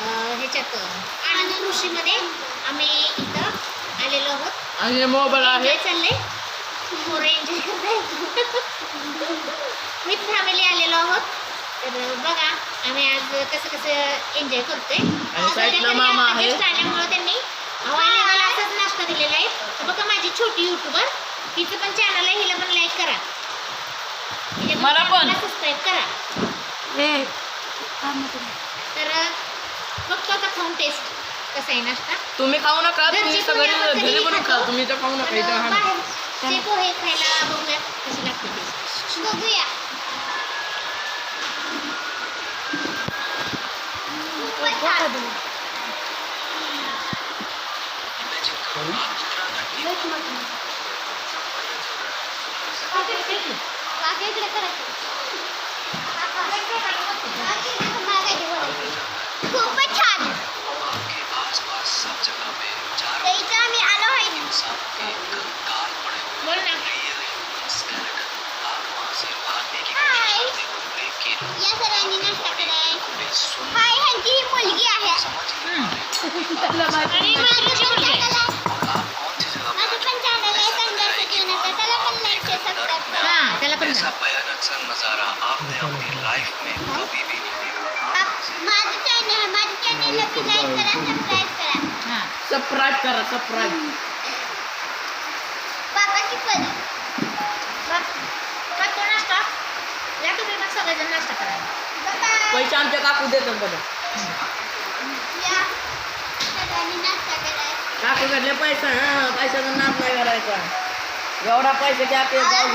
अं, ह्याच्यात आनंद कृषीमध्ये आम्ही इथं आलेलो आहोत. आणि मोबाईल आहे. चाललंय. पोरं एन्जॉय करताय विथ फॅमिली आलेलो आहोत. तर बघा आम्ही आज कसं कसं एन्जॉय करतोय. आल्यामुळं त्यांनी अवेलेबल असंच नाश्ता दिलेला आहे. तर बघा माझी छोटी युट्यूबर तिचं पण चॅनल आहे. हिला पण लाईक करा. मला पण. सबस्क्राईब करा. तर बघतो आता खाऊन टेस्ट कसा आहे नाश्ता? तुम्ही खाऊ नका तुम्ही सगळे घरी बनवून खा. तुम्ही तर खाऊ नका इथं पण हा खायला बघूया कशी लागते टेस्ट बघूया. खूपच ऐसा भयानक सा नज़ारा आपने अपनी लाइफ में कभी भी नहीं देखा लाईक करा सबस्क्राईब करा परी करतो नाश्ता या तुम्ही पण सगळेजण नाश्ता करा पैसे आमच्या काकू देतात बघा या. सगळ्यांनी नाश्ता करा काकू घेतले पैसा हा पैशाचा नाद नाही करायचा एवढा पैसा की आपल्या जाऊ